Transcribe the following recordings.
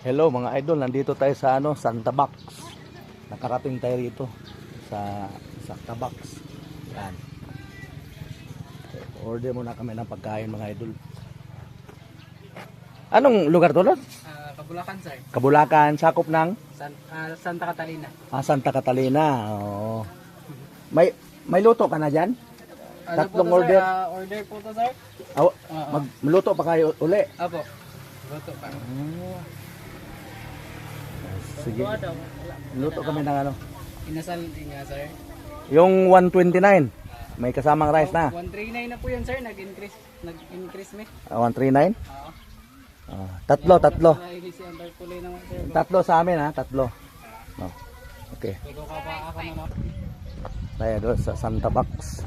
Hello mga idol, nandito tayo sa ano, Santa Box. Nakarating tayo rito sa Santa Box. Yan. Order muna kami ng pagkain mga idol. Anong lugar to, Lord? Ah, Kabulakan, sir. Kabulakan, sakop ng San, ah, Santa Catalina. ah, Santa Catalina. Oo. May may luto ka na diyan? Ano Tatlong po to, order. Sir? Ah, order po to, sir. Aw, Oo. mag luto pa kayo uli. Apo. Luto pa. Sige. Luto kami ng ano. Inasal nga, sir. Yung 129, may kasamang rice na. 139 na po yan, sir. Nag-increase. Nag-increase me. Ah, 139? Oo. Ah, tatlo, tatlo. Tatlo sa amin ha, tatlo. No. Okay. Tayo doon sa Santa Box.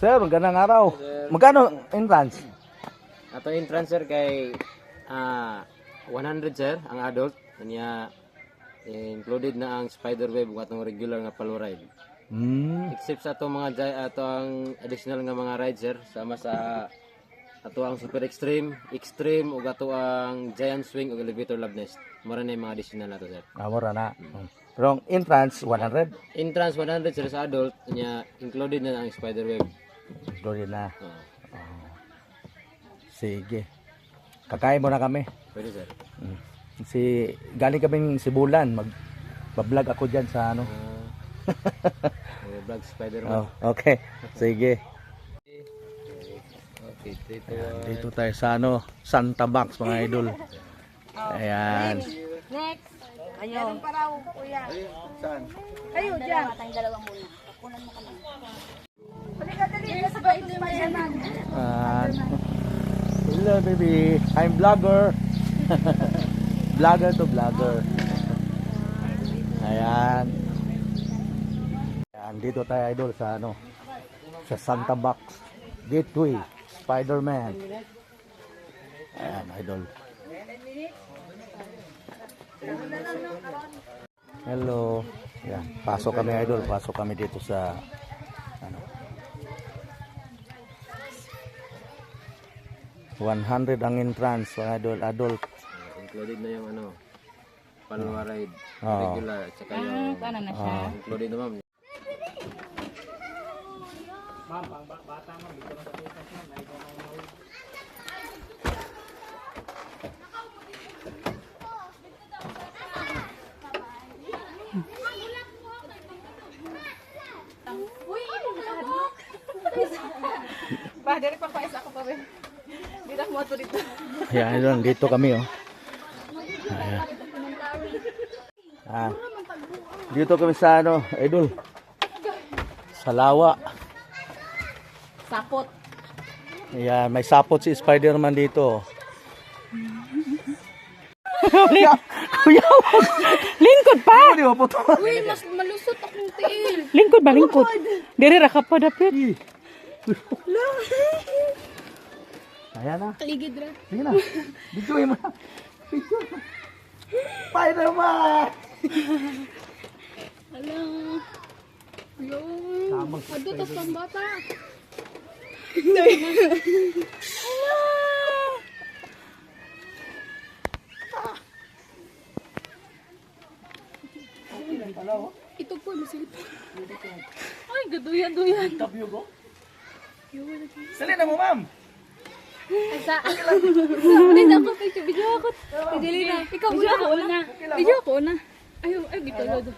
Sir, magandang araw. Magkano entrance? Ato entrance sir kay ah 100 sir ang adult kanya included na ang spider web ug atong regular nga palo ride. Hmm. Except sa atong mga ato ang additional nga mga ride sir sama sa ato ang super extreme, extreme ug ato ang giant swing ug elevator love nest. Mura na yung mga additional nato sir. Amora na. Hmm. Pero ang entrance 100. Entrance 100 sir sa adult kanya included na ang spider web. Doon na. Ah, Sige. Kakain muna kami. pwede sir. Hmm. Si galing kaming Sibulan, mag vlog ako diyan sa ano. Uh, vlog spider Oh, okay. Sige. Okay, dito. Dito tayo sa ano, Santa Box mga idol. Ayan. Next. Ayun. Meron pa raw, kuya. Saan? Kayo, dyan. Tayong dalawa muna. Kukunan mo kami. Ayan. Hello baby, I'm vlogger. vlogger to vlogger. Ayan. Ayan, dito tayo idol sa ano, sa Santa Box Gateway, Spider-Man. Ayan, idol. Hello. Ayan, pasok kami idol, pasok kami dito sa 100 ang entrance mga idol, adult. Included na yung ano, Palwa ride, Oo. regular, at saka yung Paano na siya? Ah, included na ma'am. Pa, dali pa pa isa ko pa rin. Hindi na mo dito. Ayan, idol, dito kami oh. Ayan. Ah. Dito kami sa ano, idol. Sa lawa. Sapot. Ayan, may sapot si Spider-Man dito. Kuya, kuya, Lingkod pa! Uy, mas malusot akong tiil. Lingkod ba lingkod? Diri ra ka pa dapit. Ayan na. Kaligid ra. Sige na. Bidyoin mo na. Bidyoin mo. Spider-Man! Hala. Yo. Tamang Ado tas pang bata. Ito po, masilip. Ay, gaduyan, duyan. Tabyo ko. Dali na mo, ma'am. Asa. Hindi na ako picture. Video ako. Pidili na. Ikaw, video ako na. Video ako na. Ayaw, ay, gito, lodo.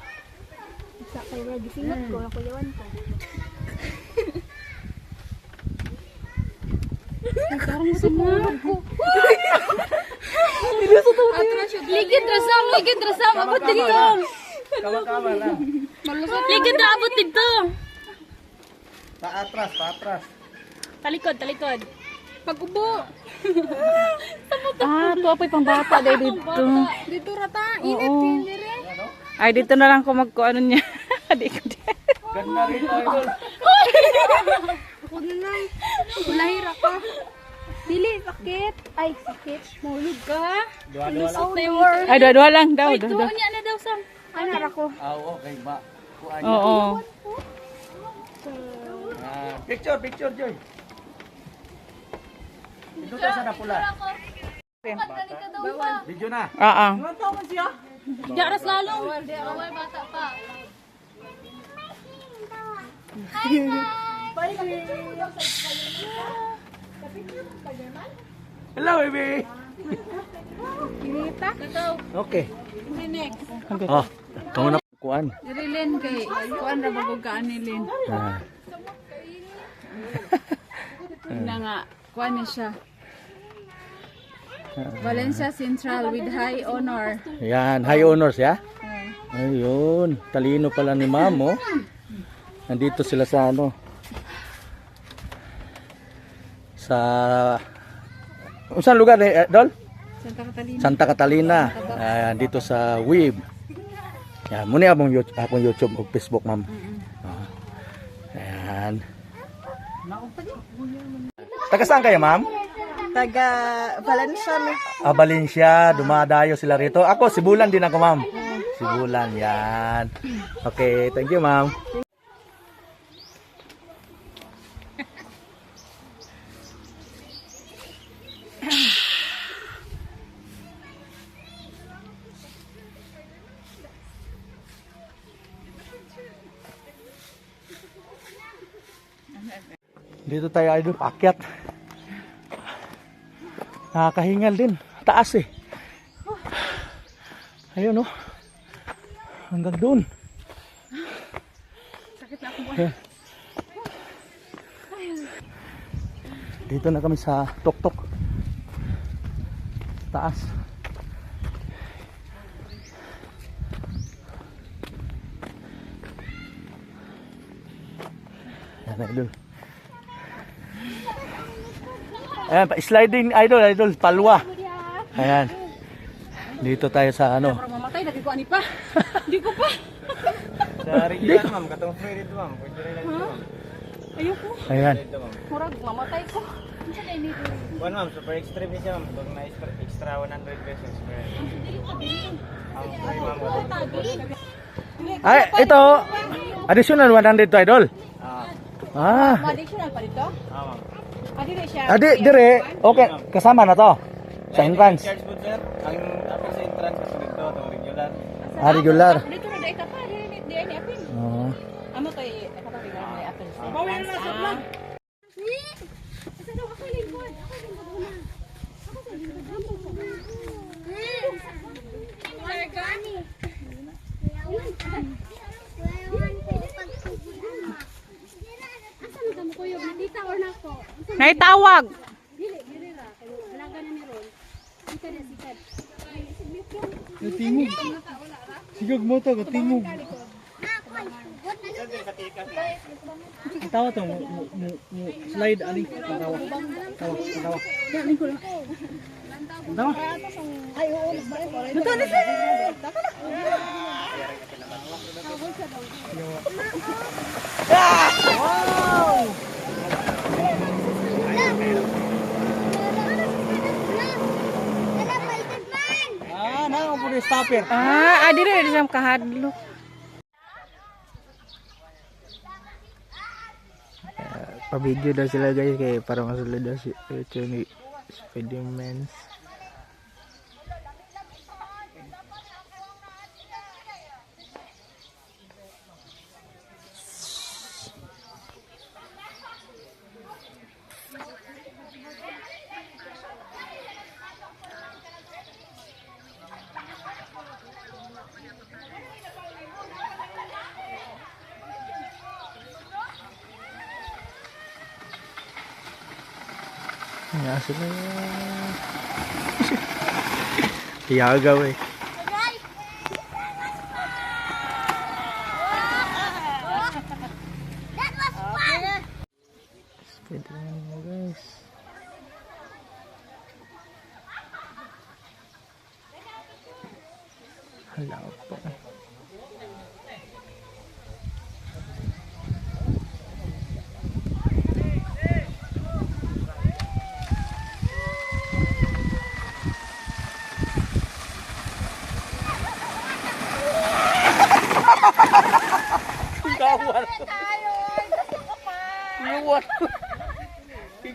Isa kayo na, gisingot ko. Ako yawan ko. Parang sumulog ko. Ligid rasam, ligid rasam. Abot dito. Kama-kama na. Malusot. Ligid na, abot dito. Paatras, paatras. Talikod, talikod. Pag-ubo. Ah, to apoy pang bata dahil dito. Dito rata, init. Rin. Ay, dito na lang ko magkuano niya. Di ko di. Ganda rin, idol. Ako na lang. Lahira ka. Dili, sakit. Ay, sakit. Mahulog ka. Yung word. Ay, dua-dua lang daw. Ay, Dua, niya na daw, Sam. Ay, nara ko. Ah, okay, ba. Oo. Ah, picture, picture, Joy. Ito tayo sa napula. Video na. Oo. Jaras lalo. Awal bata pa. Hello, baby. Kinita? Okay. Next. Oh, kamu na kuan. Rilin kay kuan ra bagog ka anilin. Ah, Na nga kuan ni siya. Valencia Central with high honor. yan, high honors ya. Ayun, talino pala ni Ma'am, oh. Nandito sila sa ano? Sa Saan lugar eh, Dol? Santa Catalina. Santa Catalina. Ayan, dito sa WIB. Yan, muna akong YouTube, akong YouTube o Facebook, ma'am. Ah. Ayan. Taga saan kayo, ma'am? Taga Valencia. Ah, Valencia, dumadayo sila rito. Ako, Sibulan din ako, ma'am. Sibulan, yan. Okay, thank you, ma'am. Dito tayo idol, paakyat. Nakakahingal din. Taas eh. Ayun oh. Hanggang doon. Ayan. Dito na kami sa tuktok. Taas. Ayan idol. Ayan, sliding idol, idol, palwa. Ayan. Dito tayo sa ano. Mamatay lagi ko ani pa. Di ko pa. Sa regular ma'am, katong free dito ma'am. Pwede rin lang dito ma'am. Ayoko. Ayan. Murag mamatay ko. Unsa dai ni ko? One ma'am, super extreme niya siya ma'am. Pag na extra, extra 100 pesos per. Ang free ma'am. Ay, ito. Additional 100 to idol. Ah, Ah. Additional pa dito? ah ma'am. Adi na siya. Adi, dire. Okay, kasama na to. Sa entrance. Charge po sir. Ang ako sa entrance kasi dito, itong regular. Ah, regular. Dito na dai ka pa, di ni di ni apil. Oh. Amo to i kapatid ko ni apil. Bawi na sa vlog. Naitawag. Sigag mo to, katingog. Tawa to, mo, mo, mo, slide ani. Tawa. Tawa, tawa. Tawa. Ah, na ako po stopper. Ah, adi rin sa kahadlok. pa-video daw sila guys kaya para masulod daw si ni Spider-Man. Nga sila yan. Iyagaw eh. Spider-Man mo guys. Hala pa.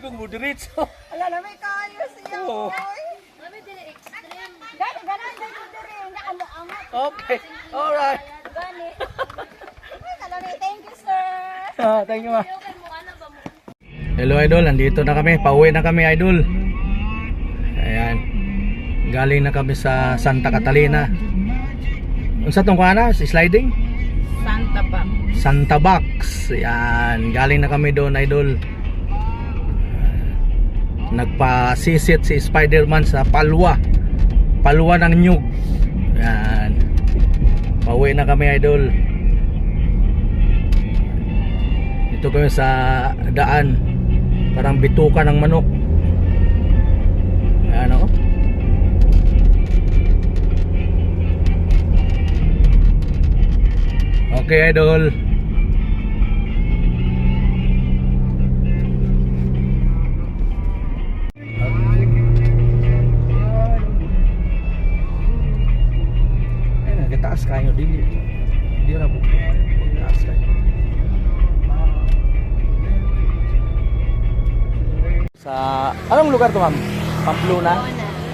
Dugtong mo diretso. Ala na may kayo siya. Oo. Mami, dili extreme. Gani ganan dito diri na ano angat Okay. Alright. gani. Ala na thank you sir. Ah, thank you ma. Ano? Hello idol, nandito na kami. Pauwi na kami idol. Ayan. Galing na kami sa Santa Catalina. Unsa tong kuana? Si sliding? Santa ba? Santa Box. Ayan. Galing na kami doon idol. Nagpa-sisit si Spider-Man sa Palwa. Palwa ng Nyug. Ayan. Pauwi na kami idol. Dito kami sa daan. Parang bituka ng manok. Ayan o. Okay, idol. To, ma'am? Pamplona.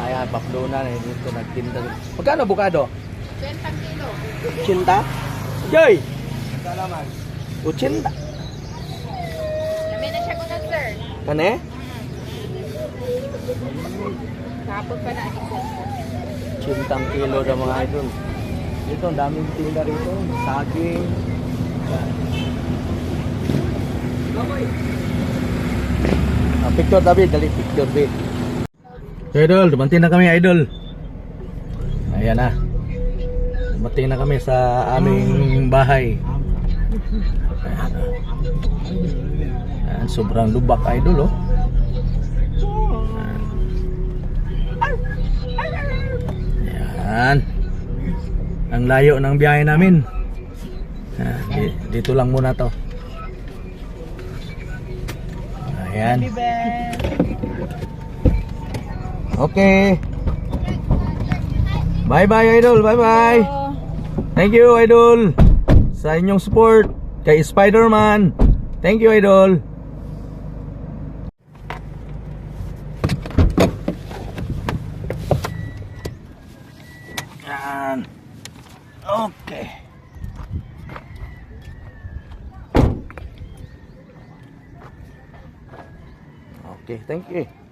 Ayan, Pamplona na dito nagtinda. Magkano bukado? 20 kilo. 80? Joy. Salamat. 80. Lamin na siya ko na, sir. Kane? Kapag pa na ako. 80 kilo na mga idol. Dito, ang daming tinda rito. Saging. Ah, picture David, dali picture David. Idol, dumating na kami idol. Ayan na. Dumating na kami sa aming bahay. Ayan, sobrang lubak idol oh. Ayan. Ang layo ng biyahe namin. Ah, di- dito lang muna to. Ayan. Okay. Bye bye idol. Bye bye. Thank you idol sa inyong support kay Spider-Man. Thank you idol. Yan. Okay. Okay, thank you.